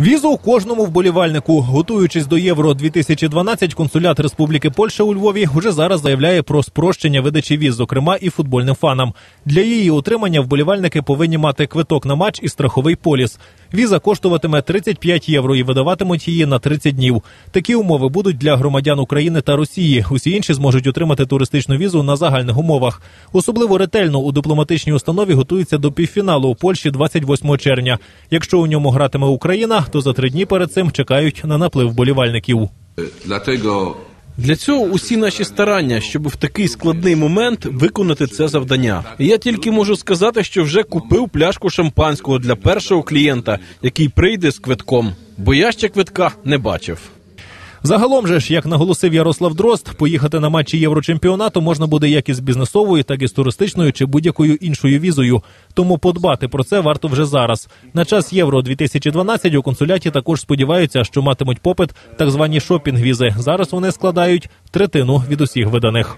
Візу кожному вболівальнику. Готуючись до Євро 2012, консулят Республіки Польща у Львові вже зараз заявляє про спрощення видачі віз, зокрема і футбольним фанам. Для її отримання вболівальники повинні мати квиток на матч і страховий поліс. Віза коштуватиме 35 євро і видаватимуть її на 30 днів. Такі умови будуть для громадян України та Росії. Усі інші зможуть отримати туристичну візу на загальних умовах. Особливо ретельно у дипломатичній установі готуються до півфіналу у Польщі 28 червня. Якщо у ньому гратиме Україна, то за три дні перед цим чекають на наплив болівальників. Dlatego Для цього усі наші старання, щоб в такий складний момент виконати це завдання. Я тільки можу сказати, що вже купив пляшку шампанського для першого клієнта, який прийде з квитком, бо я ще квитка не бачив. Загалом же ж, як наголосив Ярослав Дрозд, поїхати на матчі Єврочемпіонату можна буде як із бізнесовою, так і з туристичною чи будь-якою іншою візою. Тому подбати про це варто вже зараз. На час Євро 2012 у консуляті також сподіваються, що матимуть попит так звані шопінг-візи. Зараз вони складають третину від усіх виданих.